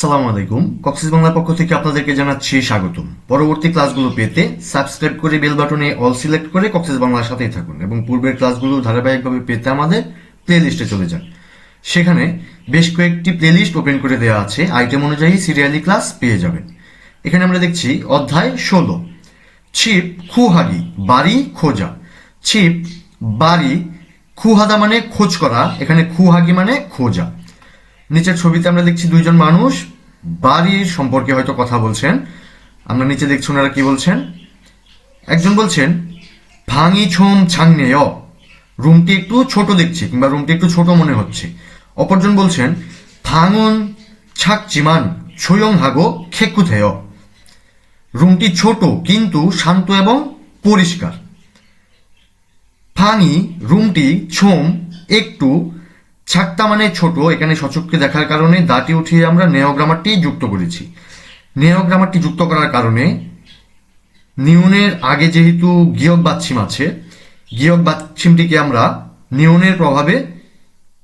সালাম আলাইকুম। কক্সিস বাংলার পক্ষ থেকে আপনাদেরকে জানাচ্ছি স্বাগতম। পরবর্তী ক্লাসগুলো পেতে সাবস্ক্রাইব করে বেল বাটনে অল সিলেক্ট করে কক্সিস বাংলার সাথেই থাকুন এবং পূর্বের ক্লাসগুলো ধারাবাহিকভাবে পেতে আমাদের প্লে লিস্টে চলে যান। সেখানে বেশ কয়েকটি প্লে লিস্ট ওপেন করে দেওয়া আছে। আইটেম অনুযায়ী সিরিয়ালি ক্লাস পেয়ে যাবেন। এখানে আমরা দেখছি অধ্যায় ষোলো। ছিপ খুহাগি বাড়ি খোঁজা। ছিপ, বাড়ি, খুহাদা মানে খোঁজ করা। এখানে খুহাগি মানে খোঁজা। নিচের ছবিতে আমরা দেখছি দুইজন মানুষ বাড়ির সম্পর্কে হয়তো কথা বলছেন। আমরা নিচে দেখছি ওনারা কি বলছেন? একজন বলছেন, ভাঙি ছোম ছাংনেয় রুমটি একটু ছোট দেখছি কিংবা রুমটি একটু ছোট মনে হচ্ছে। অপরজন বলছেন, ভাঙুন ছাকচিমান ছয়ং হাগো খেকুথেয় রুমটি ছোট, কিন্তু শান্ত এবং পরিষ্কার। ফাঙি রুমটি ছোম, একটু ছাকটা মানে ছোট, এখানে সচককে দেখার কারণে দাঁটি উঠিয়ে আমরা নেওগ্রামারটি যুক্ত করেছি। নেওগ্রামারটি যুক্ত করার কারণে নিউনের আগে যেহেতু গিয়ক বাচ্ছিম আছে গিয়ক বাচ্ছিমটিকে আমরা নিউনের প্রভাবে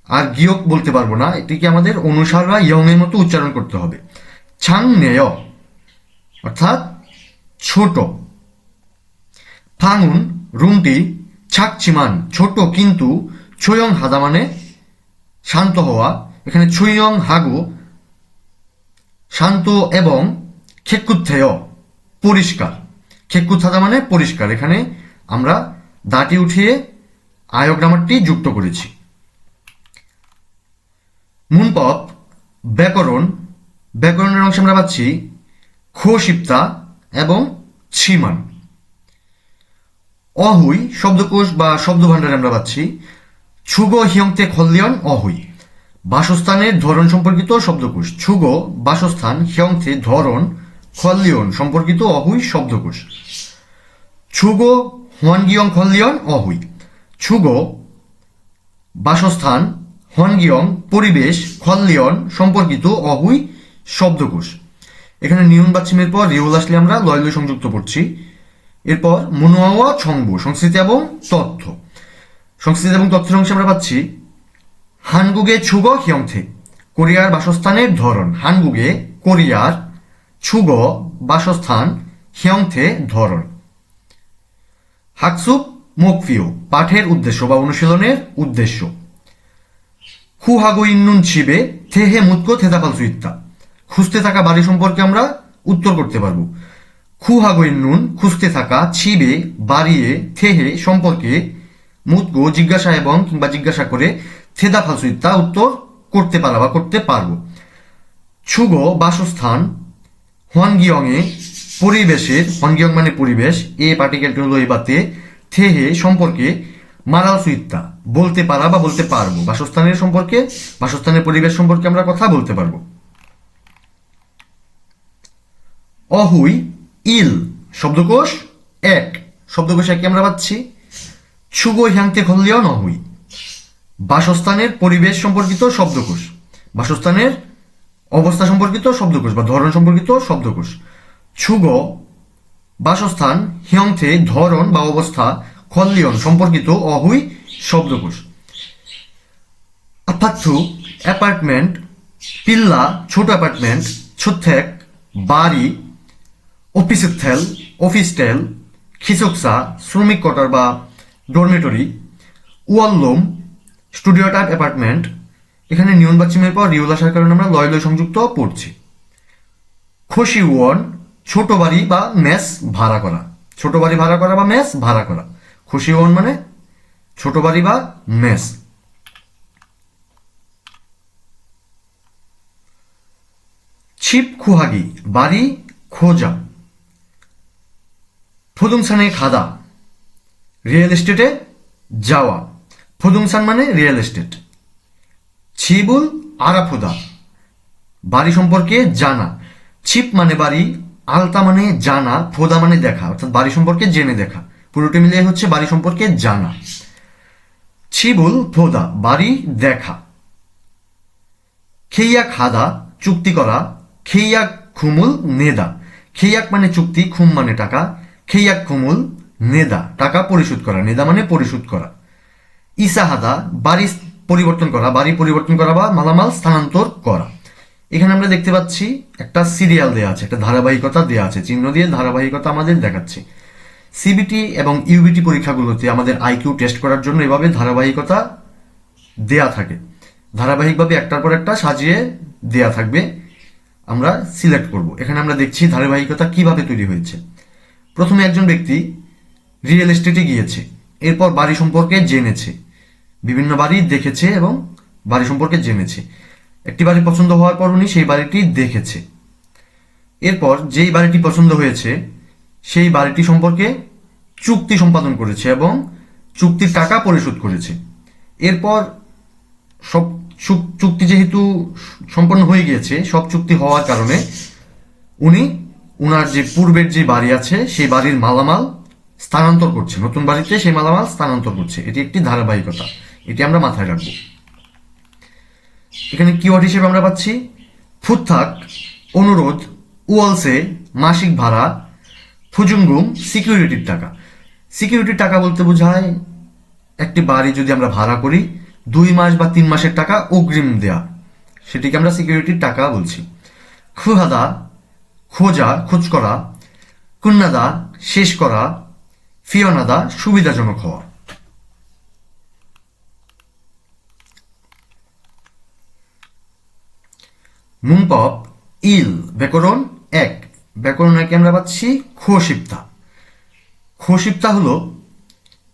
আর গিয়ক বলতে পারব না, এটিকে আমাদের অনুসার বা ইয়ং এর মতো উচ্চারণ করতে হবে। ছাং নেয় অর্থাৎ ছোট। ফাঙুন, রুমটি ছাকচিমান ছোট কিন্তু ছয়ং হাদা মানে শান্ত হওয়া, এখানে ছুইয়ং হাগু, শান্ত এবং খেকুথেয় পরিষ্কার। খেকুথাদা মানে পরিষ্কার। এখানে আমরা দাঁটি উঠিয়ে আয়োগ্রামারটি যুক্ত করেছি। মুনপপ, ব্যাকরণ। ব্যাকরণের অংশে আমরা পাচ্ছি খোশিপ্তা এবং ছিমান। অহুই, শব্দকোষ বা শব্দ ভাণ্ডারে আমরা পাচ্ছি ছুগ হিয়ংতে খল্লিয়ন অহুই বাসস্থানের ধরন সম্পর্কিত শব্দকোষ। ছুগ বাসস্থান হিয়ংতে ধরন খল্লিয়ন সম্পর্কিত অহুই শব্দকোষ। ছুগ হোয়ানগিয়ং খল্লিয়ন অহুই ছুগ বাসস্থান হনগিয়ং পরিবেশ খল্লিয়ন সম্পর্কিত অহুই শব্দকোষ। এখানে নিয়ন বাচ্চিমের পর রিউল আসলে আমরা লয় সংযুক্ত পড়ছি এরপর মনোয়া ছংবু, সংস্কৃতি এবং তথ্য। সংস্কৃতি এবং তথ্যের অংশে আমরা পাচ্ছি হানগুগে ছুগ হিয়ংথে, কোরিয়ার বাসস্থানের ধরন। হানগুগে, কোরিয়ার ছুগ বাসস্থান হিয়ংথে ধরন। হাকসুপ মোকফিও, পাঠের উদ্দেশ্য বা অনুশীলনের উদ্দেশ্য। খুহাগো ইন্নুন ছিবে থে থেহে মুতকো থেতাপাল সুইত্তা। খুঁজতে থাকা বাড়ি সম্পর্কে আমরা উত্তর করতে পারব। খুহাগো ইন্নুন খুঁজতে থাকা ছিবে, বাড়িয়ে, থেহে সম্পর্কে মুতগো জিজ্ঞাসা এবং কিংবা জিজ্ঞাসা করে থেদা ফালসুইত্তা উত্তর করতে পারা বা করতে পারব। ছুগো বাসস্থান হোয়ানগিয়ং এ পরিবেশের হোয়ানগিয়ং মানে পরিবেশ, এ পার্টিকেলটি হলো এই বাতে থেহে সম্পর্কে মারাল সুইত্তা। বলতে পারা বা বলতে পারব। বাসস্থানের সম্পর্কে, বাসস্থানের পরিবেশ সম্পর্কে আমরা কথা বলতে পারব। অহুই, ইল, শব্দকোষ এক। শব্দকোষ একে আমরা পাচ্ছি। ছুগো হ্যাংতে খল্লিও নহুই। বাসস্থানের পরিবেশ সম্পর্কিত শব্দকোষ। বাসস্থানের অবস্থা সম্পর্কিত শব্দকোষ বা ধরন সম্পর্কিত শব্দকোষ। ছুগ বাসস্থান হিয়ংথে ধরন বা অবস্থা খল্লিয়ন সম্পর্কিত অহুই শব্দকোষ। আপাথু অ্যাপার্টমেন্ট, পিল্লা, ছোট অ্যাপার্টমেন্ট ছুথেক বাড়ি, অফিসের থেল অফিস টেল, খিচকসা, শ্রমিক কোয়ার্টার বা ডরমেটরি ওয়াল্লোম স্টুডিও টাইপ অ্যাপার্টমেন্ট, এখানে নিয়ন বাচ্চিমের পর রিউল আসার কারণে আমরা লয় লয় সংযুক্ত পড়ছি। খুশি ওয়ান, ছোট বাড়ি বা মেস ভাড়া করা। ছোট বাড়ি ভাড়া করা বা মেস ভাড়া করা। খুশি ওয়ান মানে ছোট বাড়ি বা মেস ছিপ খুহাগি, বাড়ি খোঁজা। ফুদুংসানে খাদা। রিয়েল এস্টেটে যাওয়া। ফুদুংসান মানে রিয়েল এস্টেট ছিবুল আরাফুদা। বাড়ি সম্পর্কে জানা। ছিপ মানে বাড়ি, আলতা মানে জানা, ফোদা মানে দেখা। অর্থাৎ বাড়ি সম্পর্কে জেনে দেখা। পুরোটি মিলিয়ে হচ্ছে বাড়ি সম্পর্কে জানা। ছিবুল, ফোদা, বাড়ি, দেখা। খেইয়া খাদা, চুক্তি করা। খেইয়া খুমুল, নেদা। খেইয়াক মানে চুক্তি, খুম মানে টাকা। খেইয়াক খুমুল নেদা, টাকা পরিশোধ করা, নেদা মানে পরিশোধ করা। ইসাহাদা বাড়ি পরিবর্তন করা, বাড়ি পরিবর্তন করা বা মালামাল স্থানান্তর করা। এখানে আমরা দেখতে পাচ্ছি, একটা সিরিয়াল দেওয়া আছে, একটা ধারাবাহিকতা দেওয়া আছে, চিহ্ন দিয়ে ধারাবাহিকতা আমাদের দেখাচ্ছে। সিবিটি এবং ইউবিটি পরীক্ষাগুলোতে আমাদের আইকিউ টেস্ট করার জন্য এভাবে ধারাবাহিকতা দেয়া থাকে। ধারাবাহিকভাবে একটার পর একটা সাজিয়ে দেয়া থাকবে। আমরা সিলেক্ট করব। এখানে আমরা দেখছি ধারাবাহিকতা কীভাবে তৈরি হয়েছে। প্রথমে একজন ব্যক্তি রিয়েল এস্টেটে গিয়েছে। এরপর বাড়ি সম্পর্কে জেনেছে। বিভিন্ন বাড়ি দেখেছে এবং বাড়ি সম্পর্কে জেনেছে। একটি বাড়ি পছন্দ হওয়ার পর উনি সেই বাড়িটি দেখেছে। এরপর যেই বাড়িটি পছন্দ হয়েছে, সেই বাড়িটি সম্পর্কে চুক্তি সম্পাদন করেছে এবং চুক্তির টাকা পরিশোধ করেছে। এরপর সব চুক- চুক্তি যেহেতু সম্পন্ন হয়ে গিয়েছে, সব চুক্তি হওয়ার কারণে উনি উনার যে পূর্বের যে বাড়ি আছে, সেই বাড়ির মালামাল স্থানান্তর করছে। নতুন বাড়িতে সেই মালামাল স্থানান্তর করছে। এটি একটি ধারাবাহিকতা। এটি আমরা মাথায় রাখব। এখানে কিওয়ার্ড হিসেবে আমরা পাচ্ছি ফুত্থাক অনুরোধ ওয়ালসে মাসিক ভাড়া ফুজুঙ্গুম সিকিউরিটির টাকা। সিকিউরিটির টাকা বলতে বোঝায়, একটি বাড়ি যদি আমরা ভাড়া করি, দুই মাস বা তিন মাসের টাকা অগ্রিম দেয়া। সেটিকে আমরা সিকিউরিটির টাকা বলছি। খুহাদা খোঁজা, খোঁজ করা, কুন্নাদা, শেষ করা ফিয়নাদা সুবিধাজনক হওয়া। মুংপপ ইল, ব্যাকরণ এক। ব্যাকরণ একে আমরা পাচ্ছি খোশিপ্তা। খোশিপ্তা হলো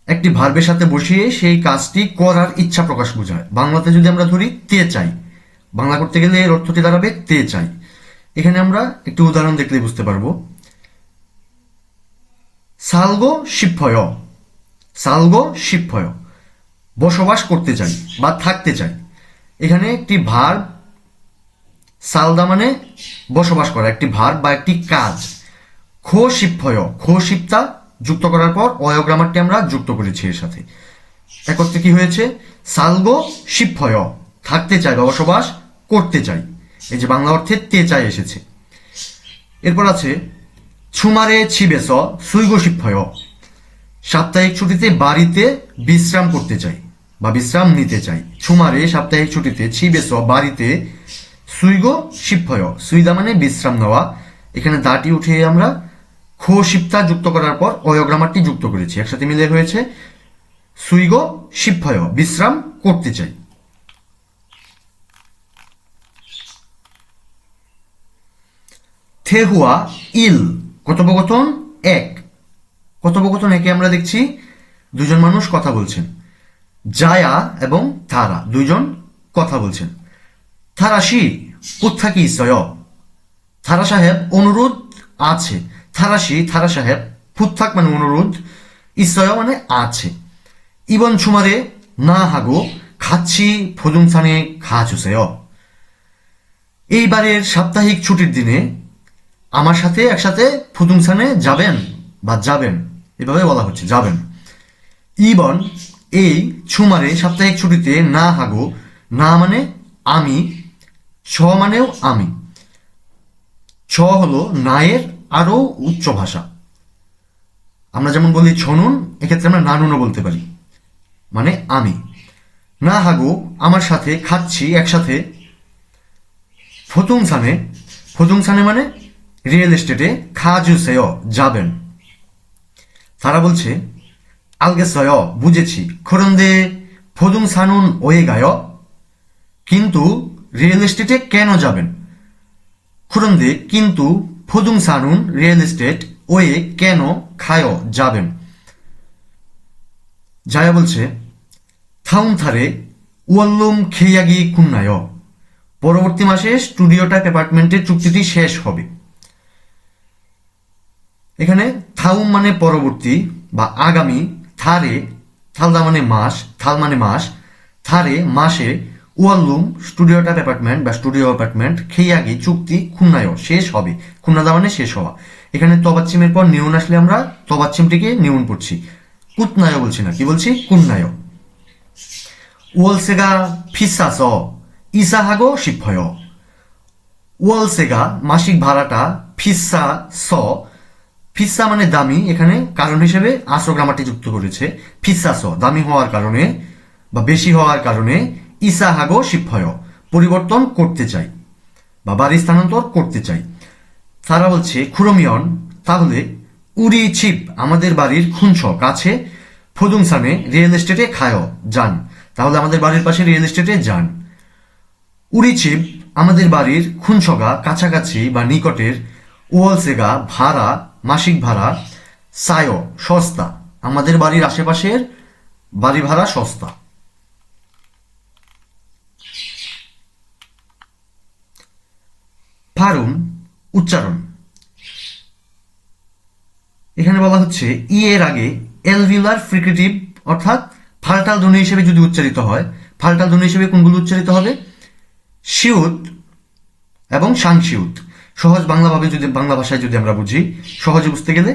একটি ভার্বের সাথে বসিয়ে সেই কাজটি করার ইচ্ছা প্রকাশ বোঝায়। বাংলাতে যদি আমরা ধরি, তে চাই। বাংলা করতে গেলে এর অর্থটি দাঁড়াবে, তে চাই। এখানে আমরা একটি উদাহরণ দেখলে বুঝতে পারব। সালগো শিফয় সালগো শিফয় বসবাস করতে চাই বা থাকতে চাই। এখানে একটি ভার, সালদা মানে বসবাস করা, একটি ভার বা একটি কাজ। খো শিফয় খো শিপ্তা যুক্ত করার পর অয়োগ্রামারটি আমরা যুক্ত করেছি এর সাথে। একত্রে কি হয়েছে? সালগো শিফয় থাকতে চাই বা বসবাস করতে চাই। এই যে বাংলা অর্থে তে চাই এসেছে। এরপর আছে ছুমারে ছিবেস সুইগো শিফয় সাপ্তাহিক ছুটিতে বাড়িতে বিশ্রাম করতে চাই, বা বিশ্রাম নিতে চাই। ছুমারে সাপ্তাহিক ছুটিতে ছিবেস বাড়িতে সুইগো শিফয় সুইদা মানে বিশ্রাম নেওয়া। এখানে দাটি উঠিয়ে আমরা খো শিপ্তা যুক্ত করার পর অয়োগ্রামারটি যুক্ত করেছি। একসাথে মিলে হয়েছে সুইগো শিফয় বিশ্রাম করতে চাই। থেহুয়া, ইল। কথোপকথন এক। কথোপকথন একে আমরা দেখছি দুজন মানুষ কথা বলছেন। জায়া এবং তারা দুইজন কথা বলছেন। থারাশি উত্থাকি ইসয় থারা সাহেব অনুরোধ আছে। থারাশি থারা সাহেব ফুত্থাক মানে অনুরোধ ইসয় মানে আছে। ইবন সুমারে, না হাগো, খাচ্ছি ফজুংসানে খা এইবারের সাপ্তাহিক ছুটির দিনে আমার সাথে একসাথে ফুতুংসানে যাবেন বা যাবেন। এভাবে বলা হচ্ছে, যাবেন। ইবন, এই ছুমারে সাপ্তাহিক ছুটিতে না হাগো, না মানে আমি, ছ মানেও আমি। ছ হলো নায়ের আরও উচ্চ ভাষা। আমরা যেমন বলি ছনুন এক্ষেত্রে আমরা নানুনও বলতে পারি। মানে আমি। না হাগো, আমার সাথে খাচ্ছি একসাথে। ফতুংসানে ফতুংসানে মানে রিয়েল এস্টেটে খাজুসেয় যাবেন। তারা বলছে আলগেসয় বুঝেছি, খরন্দে ফদুং সানুন ওয়ে গায় কিন্তু রিয়েল এস্টেটে কেন যাবেন? খুরন্দে, কিন্তু ফদুং সানুন রিয়েল এস্টেট ওয়ে কেন খায় যাবেন? জায়া বলছে, থাউন থারে ওয়াল্লুম খেয়াগি কুন্নায় পরবর্তী মাসে স্টুডিওটা অ্যাপার্টমেন্টের চুক্তিটি শেষ হবে। এখানে থাউম মানে পরবর্তী বা আগামী, থারে, থালদা মানে মাস, থাল মানে মাস, থারে মাসে ওয়াল্লুম স্টুডিও টাইপ অ্যাপার্টমেন্ট বা স্টুডিও অ্যাপার্টমেন্ট খেয়ে আগে চুক্তি খুন্নায় শেষ হবে। খুন্নাদা মানে শেষ হওয়া। এখানে তবাচ্ছিমের পর নিউন আসলে আমরা তবাচ্ছিমটিকে নিউন পড়ছি। কুতনায় বলছি না, কি বলছি? কুন্নায় ওয়ালসেগা ফিসাস ইসাহাগো শিফয় ওয়ালসেগা মাসিক ভাড়াটা ফিসা স ফিসা মানে দামি, এখানে কারণ হিসেবে আশ্রগ্রামারটি যুক্ত করেছে। ফিসা স, দামি হওয়ার কারণে বা বেশি হওয়ার কারণে ইসাহাগো শিফয় পরিবর্তন করতে চাই বা বাড়ি স্থানান্তর করতে চাই। তারা বলছে, খুরমিয়ন, তাহলে উড়ি ছিপ আমাদের বাড়ির খুনছ কাছে ফদুংসানে রিয়েল এস্টেটে খায়, যান। তাহলে আমাদের বাড়ির পাশে রিয়েল এস্টেটে যান। উড়িচিপ আমাদের বাড়ির খুনছগা কাছাকাছি বা নিকটের ওয়ালসেগা ভাড়া মাসিক ভাড়া সায় সস্তা। আমাদের বাড়ির আশেপাশের বাড়ি ভাড়া সস্তা। ফারুম উচ্চারণ। এখানে বলা হচ্ছে, ই এর আগে এলভিউলার ফ্রিকেটিভ অর্থাৎ ফাল্টাল ধ্বনি হিসেবে যদি উচ্চারিত হয়, ফাল্টাল ধ্বনি হিসেবে কোনগুলো উচ্চারিত হবে? শিউত এবং সাংশিউত সহজ বাংলাভাবে যদি, বাংলা ভাষায় যদি আমরা বুঝি, সহজে বুঝতে গেলে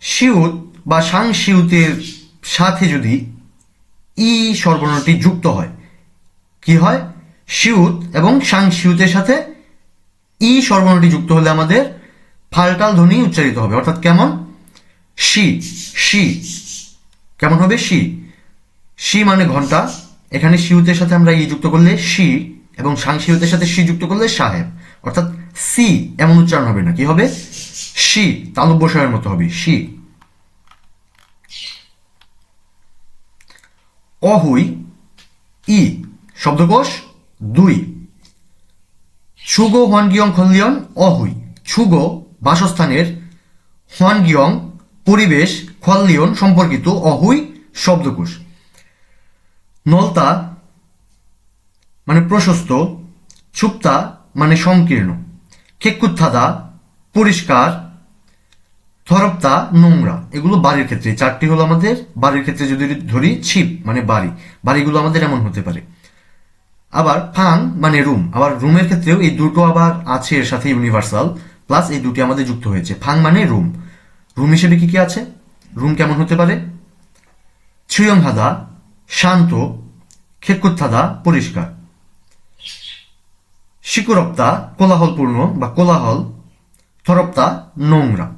শিউত বা সাংশিউতের সাথে যদি ই স্বরবর্ণটি যুক্ত হয়, কি হয়? শিউত এবং সাং শিউতের সাথে ই স্বরবর্ণটি যুক্ত হলে আমাদের ফাল্টাল ধ্বনি উচ্চারিত হবে। অর্থাৎ কেমন? শি শি। কেমন হবে? শি। শি মানে ঘণ্টা। এখানে শিউতের সাথে আমরা ই যুক্ত করলে শি এবং সাংশিউতের সাথে শি যুক্ত করলে সাহেব। অর্থাৎ সি এমন উচ্চারণ হবে না, কি হবে? শি তালব্য মতো হবে শি অহুই, ই, শব্দকোষ দুই। ছুগো হনগিয়ং খনলিয়ন অহুই। ছুগো বাসস্থানের হনগিয়ং পরিবেশ খললিয়ন সম্পর্কিত অহুই শব্দকোষ। নলতা মানে প্রশস্ত চুপ্তা মানে সংকীর্ণ। খেকুত্থাদা, পরিষ্কার থরপ্তা নোংরা। এগুলো বাড়ির ক্ষেত্রে। চারটি হলো আমাদের বাড়ির ক্ষেত্রে যদি ধরি, ছিপ মানে বাড়ি। বাড়িগুলো আমাদের এমন হতে পারে। আবার ফাং মানে রুম। আবার রুমের ক্ষেত্রেও এই দুটো আবার আছে, এর সাথে ইউনিভার্সাল। প্লাস এই দুটি আমাদের যুক্ত হয়েছে। ফাং মানে রুম। রুম হিসেবে কি কি আছে? রুম কেমন হতে পারে? ছুয়ং হাদা শান্ত, খেকুত্থাদা, পরিষ্কার। শিকুরপ্তা কোলাহলপূর্ণ বা কোলাহল, থরপ্তা নোংরা।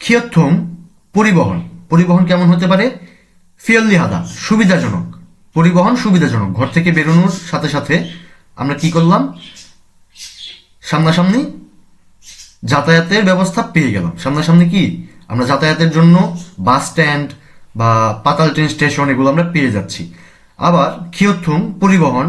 খিয়থম পরিবহন। পরিবহন কেমন হতে পারে? ফিয়ল্লিহাদা, সুবিধাজনক। পরিবহন সুবিধাজনক। ঘর থেকে বেরোনোর সাথে সাথে আমরা কি করলাম? সামনাসামনি যাতায়াতের ব্যবস্থা পেয়ে গেলাম। সামনাসামনি কি? আমরা যাতায়াতের জন্য বাস স্ট্যান্ড বা পাতাল ট্রেন স্টেশন এগুলো আমরা পেয়ে যাচ্ছি। আবার খিয়থুম পরিবহন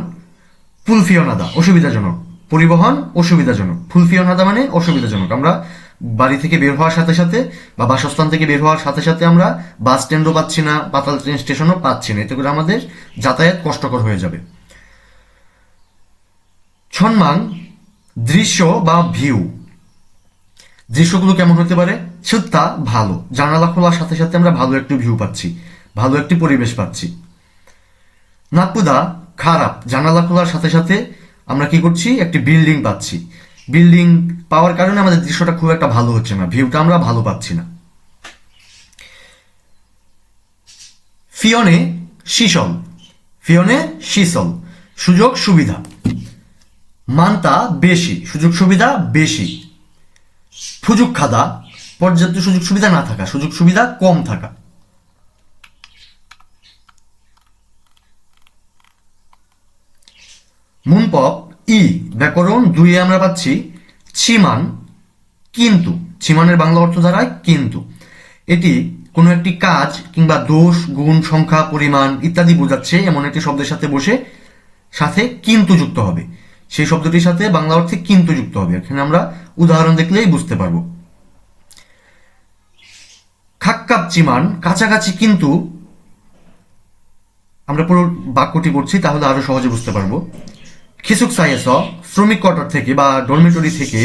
ফুলফিয়নাদা অসুবিধাজনক। পরিবহন, অসুবিধাজনক। ফুলফিয়নাদা মানে অসুবিধাজনক। আমরা বাড়ি থেকে বের হওয়ার সাথে সাথে বা বাসস্থান থেকে বের হওয়ার সাথে সাথে আমরা বাস স্ট্যান্ডও পাচ্ছি না, পাতাল ট্রেন স্টেশনও পাচ্ছি না। এতে করে আমাদের যাতায়াত কষ্টকর হয়ে যাবে। ছন্মাং, দৃশ্য বা ভিউ দৃশ্যগুলো কেমন হতে পারে? সুত্তা ভালো। জানালা খোলার সাথে সাথে আমরা ভালো একটি ভিউ পাচ্ছি। ভালো একটি পরিবেশ পাচ্ছি। নাকুদা খারাপ। জানালা খোলার সাথে সাথে আমরা কি করছি? একটি বিল্ডিং পাচ্ছি। বিল্ডিং পাওয়ার কারণে আমাদের দৃশ্যটা খুব একটা ভালো হচ্ছে না। ভিউটা আমরা ভালো পাচ্ছি না। ফিয়নে শিসল ফিয়নে শিসল সুযোগ সুবিধা। মানতা বেশি। সুযোগ সুবিধা বেশি। সুযোগ খাদা, পর্যাপ্ত সুযোগ সুবিধা না থাকা, সুযোগ সুবিধা কম থাকা। মুনপপ, ই, ব্যাকরণ দুইয়ে আমরা পাচ্ছি, ছিমান, কিন্তু। ছিমানের বাংলা অর্থ দাঁড়ায় কিন্তু। এটি কোনো একটি কাজ কিংবা দোষ, গুণ, সংখ্যা, পরিমাণ ইত্যাদি বোঝাচ্ছে, এমন একটি শব্দের সাথে বসে সাথে কিন্তু যুক্ত হবে। সেই শব্দটির সাথে বাংলা অর্থে কিন্তু যুক্ত হবে। এখানে আমরা উদাহরণ দেখলেই বুঝতে পারব। খাক্কাপ চিমান কাছাকাছি কিন্তু আমরা পুরো বাক্যটি পড়ছি, তাহলে আরও সহজে বুঝতে পারব। খিসুক সাইয়েস শ্রমিক কোয়ার্টার থেকে বা ডরমিটরি থেকে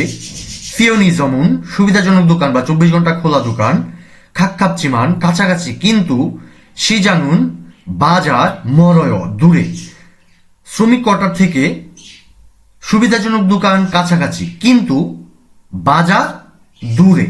ফিওনি জমুন সুবিধাজনক দোকান বা চব্বিশ ঘণ্টা খোলা দোকান খাক্কাপ চিমান কাছাকাছি কিন্তু সিজানুন বাজার, মরয়, দূরে। শ্রমিক কোয়ার্টার থেকে সুবিধাজনক দোকান কাছাকাছি। কিন্তু বাজার দূরে।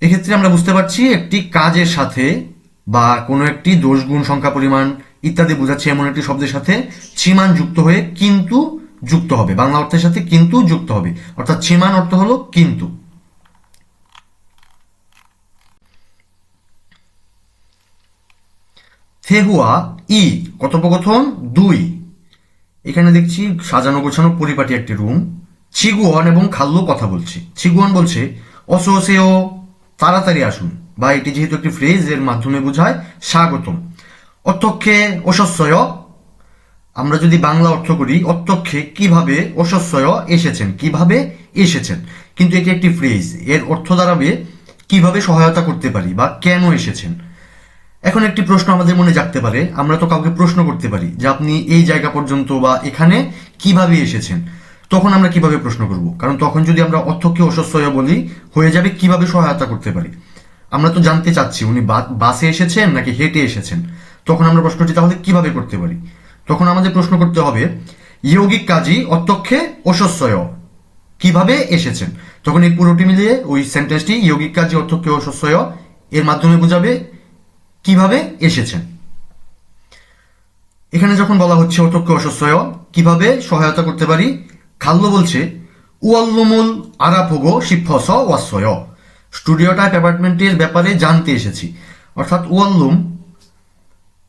এক্ষেত্রে আমরা বুঝতে পারছি একটি কাজের সাথে বা কোনো একটি দোষ গুণ সংখ্যা, পরিমাণ ইত্যাদি বোঝাচ্ছে এমন একটি শব্দের সাথে ছিমান যুক্ত হয়ে কিন্তু যুক্ত হবে। বাংলা অর্থের সাথে কিন্তু যুক্ত হবে। অর্থাৎ ছিমান অর্থ হলো কিন্তু। থেহুয়া, ই, কথোপকথন দুই। এখানে দেখছি সাজানো গোছানো পরিপাটি একটি রুম চিগুয়ান এবং খাল্লু কথা বলছে। চিগুয়ান বলছে অসোসেও তাড়াতাড়ি আসুন। বা এটি যেহেতু একটি ফ্রেজ এর মাধ্যমে বোঝায় স্বাগতম। অর্থক্ষে অসস্যয় আমরা যদি বাংলা অর্থ করি অত্যক্ষে কীভাবে অসস্যয় এসেছেন, কীভাবে এসেছেন? কিন্তু এটি একটি ফ্রেজ এর অর্থ দাঁড়াবে কীভাবে সহায়তা করতে পারি বা কেন এসেছেন? এখন একটি প্রশ্ন আমাদের মনে জাগতে পারে। আমরা তো কাউকে প্রশ্ন করতে পারি যে আপনি এই জায়গা পর্যন্ত বা এখানে কীভাবে এসেছেন? তখন আমরা কীভাবে প্রশ্ন করব? কারণ তখন যদি আমরা অর্থকে অসস্যয় বলি, হয়ে যাবে কীভাবে সহায়তা করতে পারি? আমরা তো জানতে চাচ্ছি, উনি বাসে এসেছেন নাকি হেঁটে এসেছেন? তখন আমরা প্রশ্নটি তাহলে কীভাবে করতে পারি? তখন আমাদের প্রশ্ন করতে হবে, ইয়ৌগিক কাজী অত্যক্ষে অসস্যয় কীভাবে এসেছেন? তখন এই পুরোটি মিলিয়ে ওই সেন্টেন্সটি ইয়ৌগিক কাজী অত্যক্ষে অসস্যয় এর মাধ্যমে বোঝাবে কীভাবে এসেছেন? এখানে যখন বলা হচ্ছে অতক্ষ অসস্যয়, কীভাবে সহায়তা করতে পারি? খাল্লো বলছে, উয়াল্লুমুল আরাফোগো শিফস ওয়াসয় স্টুডিও টাইপ অ্যাপার্টমেন্টের ব্যাপারে জানতে এসেছি। অর্থাৎ উয়াল্লুম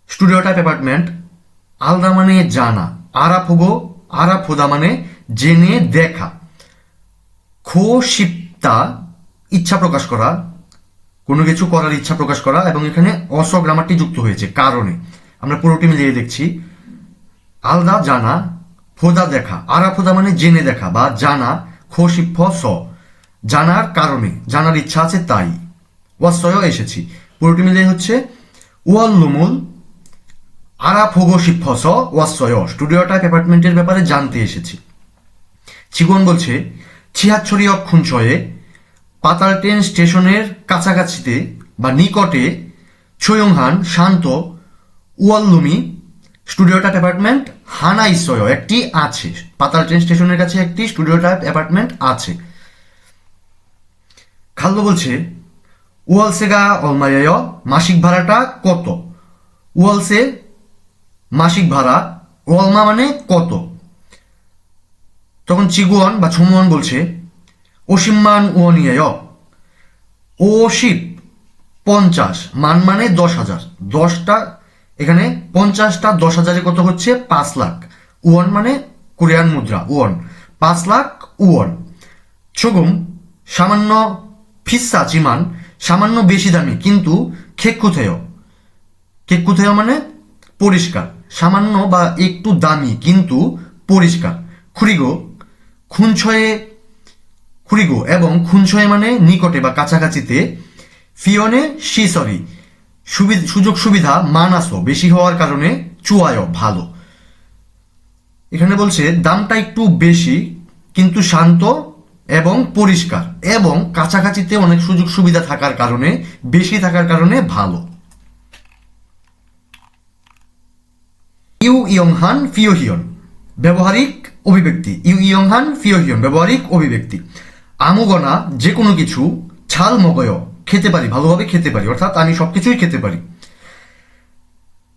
স্টুডিও টাইপ অ্যাপার্টমেন্ট, আলদা মানে জানা। আরাফোগো, আরাফোদা মানে জেনে দেখা। খো শিপ্তা ইচ্ছা প্রকাশ করা। কোনো কিছু করার ইচ্ছা প্রকাশ করা এবং এখানে অস গ্রামারটি যুক্ত হয়েছে। কারণে আমরা পুরোটি মিলিয়ে দেখছি, আলদা জানা, ফোদা দেখা। আরা ফোদা মানে জেনে দেখা বা জানা খোশিফ স জানার কারণে, জানার ইচ্ছা আছে তাই। ওয়াসয় এসেছি। পুরোটি মিলিয়ে হচ্ছে ওয়াল্লুমুল আরা ফোগো শিফস ওয়াসয় স্টুডিও টাইপ অ্যাপার্টমেন্টের ব্যাপারে জানতে এসেছি। চিকন বলছে, ছিয়াচ্ছরি অক্ষুঞ্চয়ে পাতাল ট্রেন স্টেশনের কাছাকাছিতে বা নিকটে ছয়ংহান শান্ত উয়াল্লুমি স্টুডিও টাইপ অ্যাপার্টমেন্ট হানা ইসয় একটি আছে। পাতাল ট্রেন স্টেশনের কাছে একটি স্টুডিও টাইপ অ্যাপার্টমেন্ট আছে। খাল্য বলছে, উয়ালসেগা অলমায় মাসিক ভাড়াটা কত? উয়ালসে মাসিক ভাড়া ওয়ালমা মানে কত? তখন চিগুয়ান বা ছমুয়ান বলছে ওসিম্মান ওনিয়ায় ওশিপ, পঞ্চাশ। মান মানে দশ হাজার। দশটা, এখানে পঞ্চাশটা দশ হাজারে কত হচ্ছে? পাঁচ লাখ। ওয়ান মানে কোরিয়ান মুদ্রা ওয়ান পাঁচ লাখ ওয়ান ছগুম সামান্য ফিসা চিমান সামান্য বেশি দামি, কিন্তু খেকুথেয়। কেকুথেয় মানে পরিষ্কার। সামান্য বা একটু দামি, কিন্তু পরিষ্কার। খুরিগো, খুনছয়ে খুরিগো এবং খুনছয়ে মানে নিকটে বা কাছাকাছিতে। ফিওনে শিসরি সুযোগ সুবিধা মানাসো বেশি হওয়ার কারণে চুয়ায় ভালো। এখানে বলছে, দামটা একটু বেশি, কিন্তু শান্ত এবং পরিষ্কার এবং কাছাকাছিতে অনেক সুযোগ সুবিধা থাকার কারণে, বেশি থাকার কারণে ভালো। ইউ ইয়ংহান ফিওহিয়ন ব্যবহারিক অভিব্যক্তি। ইউ ইয়ংহান ফিওহিয়ন ব্যবহারিক অভিব্যক্তি। আমুগনা যে কোনো কিছু ছাল মগয় খেতে পারি, ভালোভাবে খেতে পারি, অর্থাৎ আমি সব কিছুই খেতে পারি।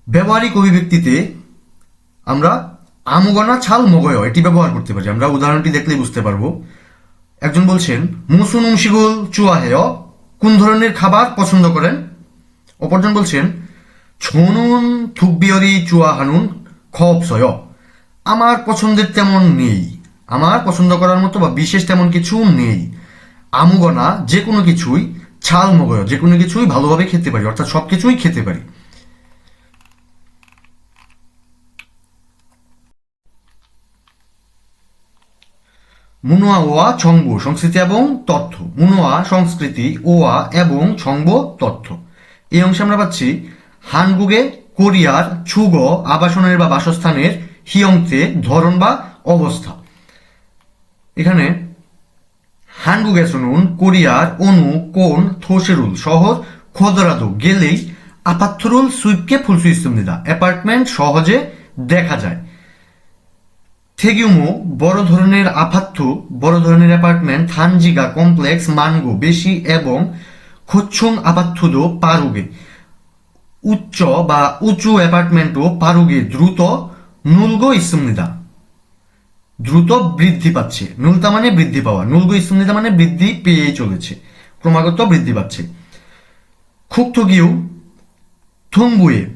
ব্যবহারিক অভিব্যক্তিতে আমরা আমুগনা ছাল মগয় এটি ব্যবহার করতে পারি। আমরা উদাহরণটি দেখলেই বুঝতে পারব। একজন বলছেন, মুসুন উংশিগুল চুয়াহেয় কোন ধরনের খাবার পছন্দ করেন? অপরজন বলছেন, ছনুন থুকবিয়রি চুয়া হানুন খবসয় আমার পছন্দের তেমন নেই। আমার পছন্দ করার মতো বা বিশেষ তেমন কিছু নেই। আমুগনা যে কোনো কিছুই, ছাল মগয় যে কোনো কিছুই ভালোভাবে খেতে পারি, অর্থাৎ সব কিছুই খেতে পারি। মুনোয়া ওয়া ছংব, সংস্কৃতি এবং তথ্য। মুনোয়া সংস্কৃতি, ওয়া এবং ছংব তথ্য। এই অংশে আমরা পাচ্ছি হানগুগে, কোরিয়ার, ছুগ, আবাসনের বা বাসস্থানের হিয়ংতে ধরন বা অবস্থা। এখানে হানগুগে শুনুন কোরিয়ার অনু, কোন থোসেরুল শহর খদরাদো, গেলেই আপাত্থরুল সুইপকে ফুলসু ইস্তুমনিদা অ্যাপার্টমেন্ট সহজে দেখা যায়। থেগিউমো, বড় ধরনের আপাত্য বড় ধরনের অ্যাপার্টমেন্ট, থানজিগা, কমপ্লেক্স, মানগো, বেশি এবং খোচ্ছুং আপাত্থুদো, পারুগে। উচ্চ বা উঁচু অ্যাপার্টমেন্টও পারুগে, দ্রুত, নুলগো ইসুমনিদা দ্রুত বৃদ্ধি পাচ্ছে। নুলতা মানে বৃদ্ধি পাওয়া। নুলগো ইসুমনিদা মানে বৃদ্ধি পেয়ে চলেছে। ক্রমাগত বৃদ্ধি পাচ্ছে। খুব থগিও থুংবুয়ে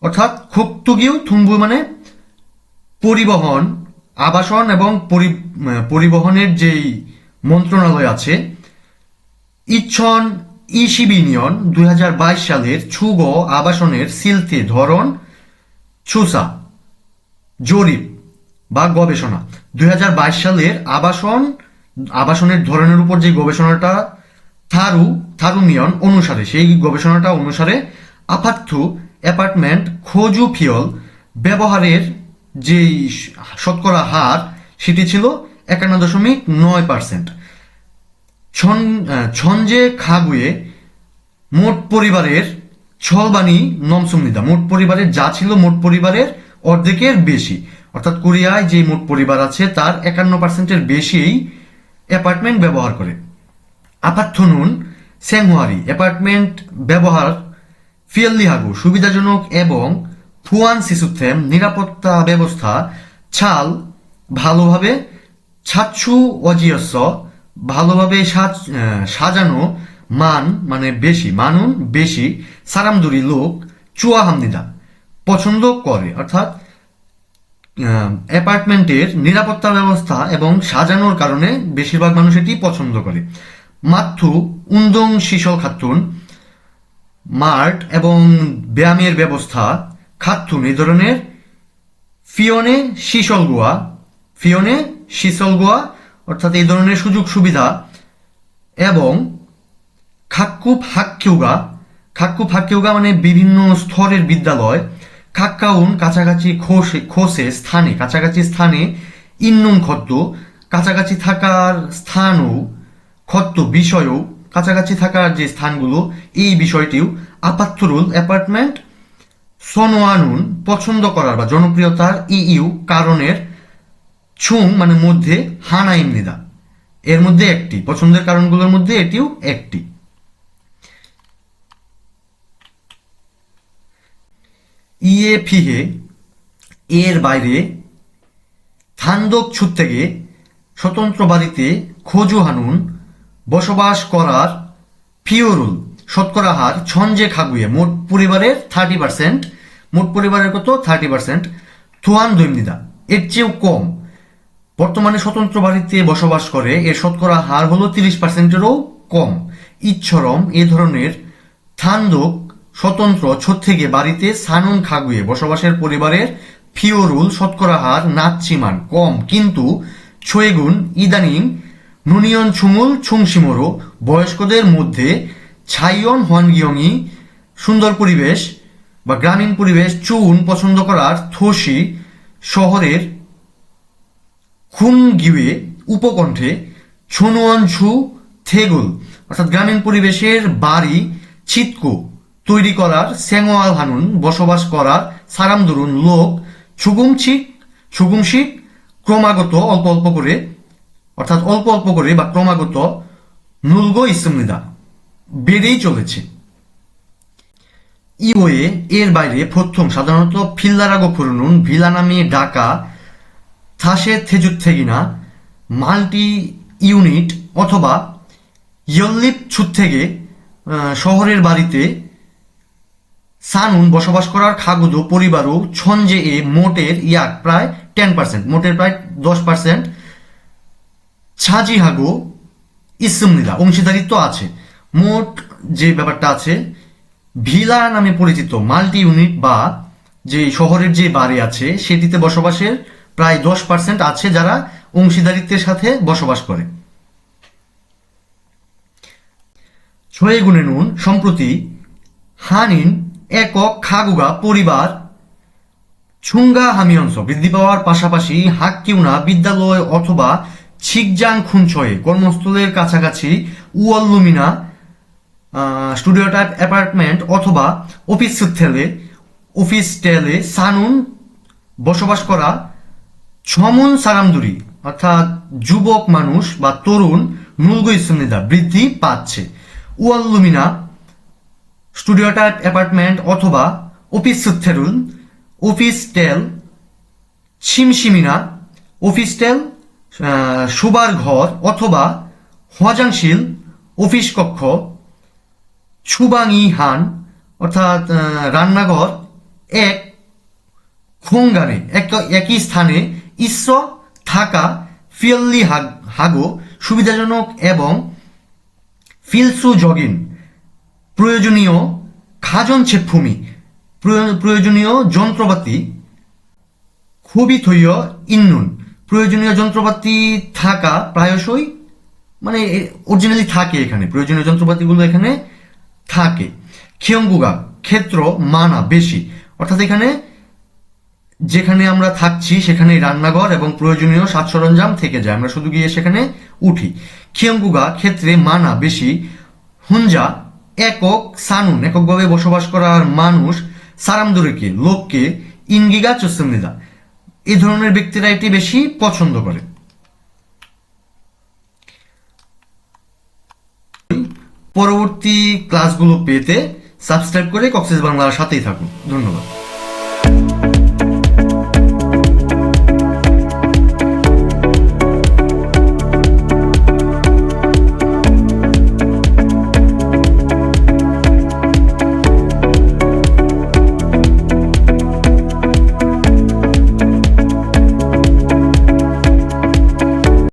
অর্থাৎ খোক্তুগিউ থুম্বু মানে পরিবহন, আবাসন এবং পরি- পরিবহনের যেই মন্ত্রণালয় আছে, ইচ্ছন ইসিবিনিয়ন দু হাজার বাইশ সালের ছুগ আবাসনের সিলতে ধরন, ছুসা, জরিপ বা গবেষণা। দুই হাজার বাইশ সালের আবাসন, আবাসনের ধরনের উপর যে গবেষণাটা থারু থারুমিয়ন অনুসারে, সেই গবেষণাটা অনুসারে আপার্থু অ্যাপার্টমেন্ট খোজু ফিয়ল ব্যবহারের যে শতকরা হার, সেটি ছিল একান্ন দশমিক নয় পার্সেন্ট। ছঞ্জে খাগুয়ে মোট পরিবারের ছলবানি নমসুমনিদা মোট পরিবারের যা ছিল মোট পরিবারের অর্ধেকের বেশি। অর্থাৎ কোরিয়ায় যে মোট পরিবার আছে, তার একান্ন পার্সেন্টের বেশিই অ্যাপার্টমেন্ট ব্যবহার করে। আপার্থনুন সেংহুয়ারি, অ্যাপার্টমেন্ট ব্যবহার ফিয়াল্লিহাগু, সুবিধাজনক এবং ফুয়ান সিসুথেম নিরাপত্তা ব্যবস্থা ছাল ভালোভাবে ছাচ্ছু অজিয়স্য ভালোভাবে সাজ- সাজানো মান মানে বেশি, মানুন বেশি, সারামদুরি লোক চুয়া হামনিদা পছন্দ করে, অর্থাৎ অ্যাপার্টমেন্টের নিরাপত্তা ব্যবস্থা এবং সাজানোর কারণে বেশিরভাগ মানুষ এটি পছন্দ করে। মাথু উন্দং শিশল খাতুন, মার্ট এবং ব্যায়ামের ব্যবস্থা খাতুন এই ধরনের। ফিওনে শিশলগোয়া ফিওনে শিশলগোয়া অর্থাৎ এই ধরনের সুযোগ সুবিধা এবং খাক্কুপ হাক্কিউগা। খাক্কুপ হাক্কিউগা মানে বিভিন্ন স্তরের বিদ্যালয়। খাক্কাউন কাছাকাছি খোসে খোসে স্থানে, কাছাকাছি স্থানে ইন্নুন খত্ত কাছাকাছি থাকার স্থানও খত্ত বিষয়ও, কাছাকাছি থাকার যে স্থানগুলো, এই বিষয়টিও আপাত্তরুল অ্যাপার্টমেন্ট সোনোয়ানুন পছন্দ করার বা জনপ্রিয়তার ইইউ কারণের ছুং মানে মধ্যে হানাইম নিদা এর মধ্যে একটি, পছন্দের কারণগুলোর মধ্যে এটিও একটি। ইয়ে ফিহে, এর বাইরে থান্দক ছুট থেকে স্বতন্ত্র বাড়িতে খোজু হানুন, বসবাস করার ফিওরুল, শতকরা হার ছঞ্জে খাগুয়ে, মোট পরিবারের থার্টি পার্সেন্ট মোট পরিবারের কত? থার্টি পার্সেন্ট থুয়ান দৈমনিদা এর চেয়েও কম। বর্তমানে স্বতন্ত্র বাড়িতে বসবাস করে, এর শতকরা হার হলো তিরিশ পার্সেন্টেরও কম। ইচ্ছরম এ ধরনের থান্দক স্বতন্ত্র থেকে বাড়িতে সানুন খাগুয়ে বসবাসের পরিবারের ফিওরুল শতকরা হার নাচ্ছিমান কম। কিন্তু ছয়েগুন, ইদানিং নুনিয়ন ছুমুল ছুংসিমোরো বয়স্কদের মধ্যে ছাইয়ন হনগিয়ংই সুন্দর পরিবেশ বা গ্রামীণ পরিবেশ চুন পছন্দ করার থসি শহরের খুনগিউয়ে উপকণ্ঠে ছনুয়ানছু থেগুল, অর্থাৎ গ্রামীণ পরিবেশের বাড়ি ছিটকো তৈরি করার স্যাংওয়াল হানুন, বসবাস করার সারামদরুন লোক ছুগুমছিক ছুগুমশিক ক্রমাগত অল্প অল্প করে, অর্থাৎ অল্প অল্প করে বা ক্রমাগত নুলগো ইসমনিদা বেড়েই চলেছে। ইওয়ে এর বাইরে প্রথম সাধারণত ফিল্লারাগো ফুরনুন ভিলা নামে ডাকা থাসে থেজুত থেগিনা মাল্টি ইউনিট অথবা ইয়ল্লিপ ছুত থেকে শহরের বাড়িতে সানুন বসবাস করার খাগুদো পরিবারও ছঞ্জে এ মোটের ইয়াক প্রায় টেন পার্সেন্ট মোটের প্রায় দশ পার্সেন্ট ছাজি ছাজিহাগো ইসমনিদা অংশীদারিত্ব আছে। মোট যে ব্যাপারটা আছে, ভিলা নামে পরিচিত মাল্টি ইউনিট বা যে শহরের যে বাড়ি আছে, সেটিতে বসবাসের প্রায় দশ পার্সেন্ট আছে যারা অংশীদারিত্বের সাথে বসবাস করে। ছয়ে গুণে নুন, সম্প্রতি হানিন একক খাগুগা পরিবার ছুঙ্গা হামিয়ংস বৃদ্ধি পাওয়ার পাশাপাশি হাক্কিউনা বিদ্যালয় অথবা ছিকজাং খুনছয়ে কর্মস্থলের কাছাকাছি উয়াল্লুমিনা স্টুডিও টাইপ অ্যাপার্টমেন্ট অথবা অফিস স্থলে অফিস টেলে সানুন বসবাস করা ছমন সারামদুরি, অর্থাৎ যুবক মানুষ বা তরুণ নুলগো ইসমিদা বৃদ্ধি পাচ্ছে। উয়াল্লুমিনা স্টুডিও টাইপ অ্যাপার্টমেন্ট অথবা অফিস সুথেরুল অফিস টেল, ছিমছিমিনা, অফিস টেল শোবার ঘর অথবা হজাংশীল অফিস কক্ষ ছুবাঙি হান অর্থাৎ রান্নাঘর, এক খোঙ্গারে এক- একই স্থানে ইস্র থাকা ফিয়াল্লি হাগো সুবিধাজনক এবং ফিলসু জগিন প্রয়োজনীয় খাজন ছেপভূমি প্রয়োজনীয় যন্ত্রপাতি, খুবই থইয় ইন্নুন। প্রয়োজনীয় যন্ত্রপাতি থাকা প্রায়শই মানে অরিজিনালি থাকে এখানে। প্রয়োজনীয় যন্ত্রপাতিগুলো এখানে থাকে। খিয়ঙ্গুগা ক্ষেত্র, মানা, বেশি। অর্থাৎ এখানে যেখানে আমরা থাকছি, সেখানেই রান্নাঘর এবং প্রয়োজনীয় সাজ সরঞ্জাম থেকে যায়। আমরা শুধু গিয়ে সেখানে উঠি। খিয়ঙ্গুগা ক্ষেত্রে মানা, বেশি। হুঞ্জা একক সানুন, এককভাবে বসবাস করার মানুষ সারামদুরিকে, লোককে, ইনগিগা চুসন্দিদা এই ধরনের ব্যক্তিরা এটি বেশি পছন্দ করে। পরবর্তী ক্লাসগুলো পেতে সাবস্ক্রাইব করে কক্সেস বাংলার সাথেই থাকুন। ধন্যবাদ।